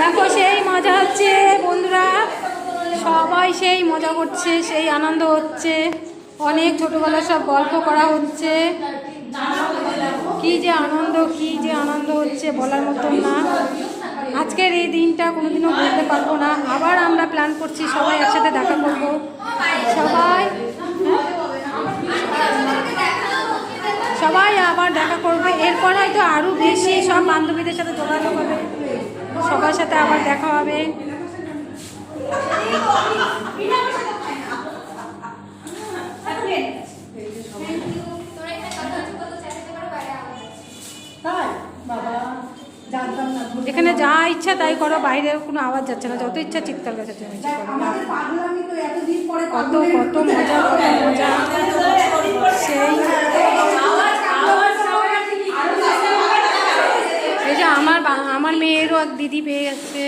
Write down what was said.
দেখো, সেই মজা হচ্ছে, বন্ধুরা। সবাই সেই মজা করছে, সেই আনন্দ হচ্ছে। অনেক ছোটোবেলার সব গল্প করা হচ্ছে। কি যে আনন্দ, কি যে আনন্দ হচ্ছে বলার মতন না। আজকের এই দিনটা কোনোদিনও বলতে পারব না। আবার আমরা প্ল্যান করছি সবাই একসাথে দেখা করব। সবাই সবাই আবার দেখা করবে। এরপর হয়তো আরও বেশি বান্ধবীদের সাথে যোগাযোগ হবে সবার সাথে আবার দেখা হবে। এখানে যা ইচ্ছা তাই করো বাইরে কোনো আওয়াজ যাচ্ছে না যত ইচ্ছা চিৎকার পরে কত কত মজা কত মজা। আমার মেয়েরও এক দিদি পেয়ে গেছে।